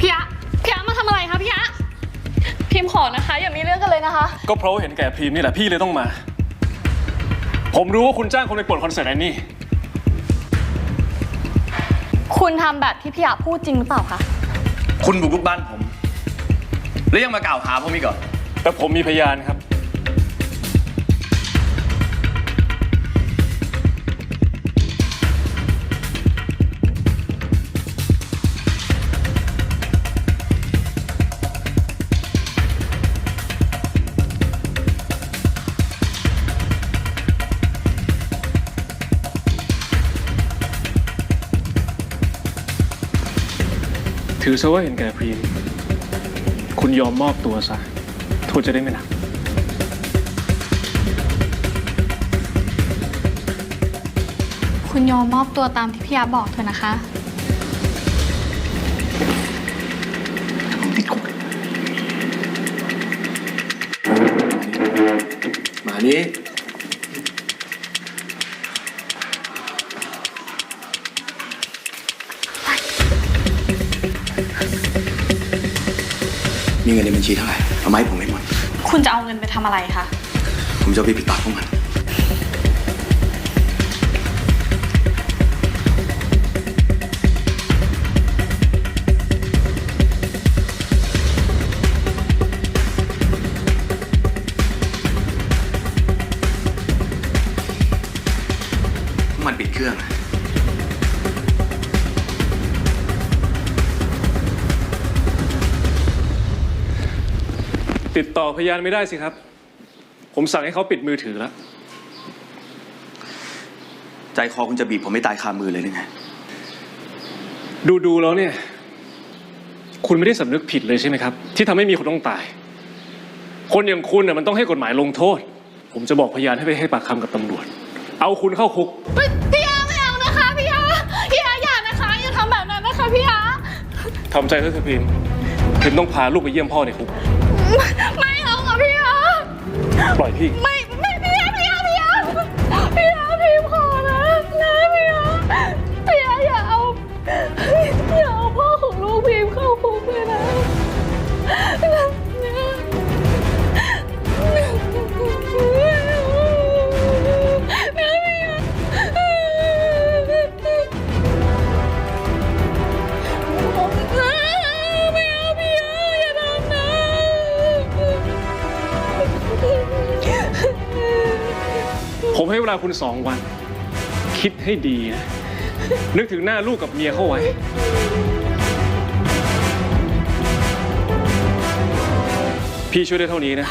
พี่อะพี่อะมาทำอะไรคะพี่อะพิมพ์ขอนะคะ อย่ามีเรื่องกันเลยนะคะ ก็เพราะว่าเห็นแก่พรีมนี่แหละพี่เลยต้องมา ผมรู้ว่าคุณจ้างคนไปป่วนคอนเสิร์ตแอนนี่ คุณทำแบบที่พี่อะพูดจริงหรือเปล่าคะคุณบุกรุกบ้านผม แล้วยังมากล่าวหาผมอีกเหรอ แต่ผมมีพยานครับ ถือซะว่าเห็นแก่พรีมคุณยอมมอบตัวซะ โทษจะได้ไม่หนัก คุณยอมมอบตัวตามที่พี่อะบอกเถอะนะคะผมติดคุกมานี้ มีเงินในบัญชีเท่าไหร่เอามาให้ผมให้หมด คุณจะเอาเงินไปทำอะไรคะ ผมจะเอาไปปิดปากพวกมัน มันปิดเครื่องอะ ติดต่อพยานไม่ได้สิครับ ผมสั่งให้เขาปิดมือถือแล้ว ใจคอคุณจะบีบผมไม่ตายคามือเลยหรือไง ดูดูๆแล้วเนี่ย คุณไม่ได้สำนึกผิดเลยใช่ไหมครับ ที่ทำให้มีคนต้องตาย คนอย่างคุณน่ะมันต้องให้กฎหมายลงโทษ ผมจะบอกพยานให้ไปให้ปากคำกับตำรวจ เอาคุณเข้าคุก พี่อาไม่เอานะคะพี่อาพี่อาอย่านะคะอย่าทำแบบนั้นนะคะพี่อาทำใจเถอะเธอพิมพ์พิมพ์ต้องพาลูกไปเยี่ยมพ่อในคุก ไม่เอาค่ะพี่อาปล่อยพี่ ไม่ ผมให้เวลาคุณสองวัน คิดให้ดีนะนึกถึงหน้าลูกกับเมียเข้าไว้ พี่ช่วยได้เท่านี้นะ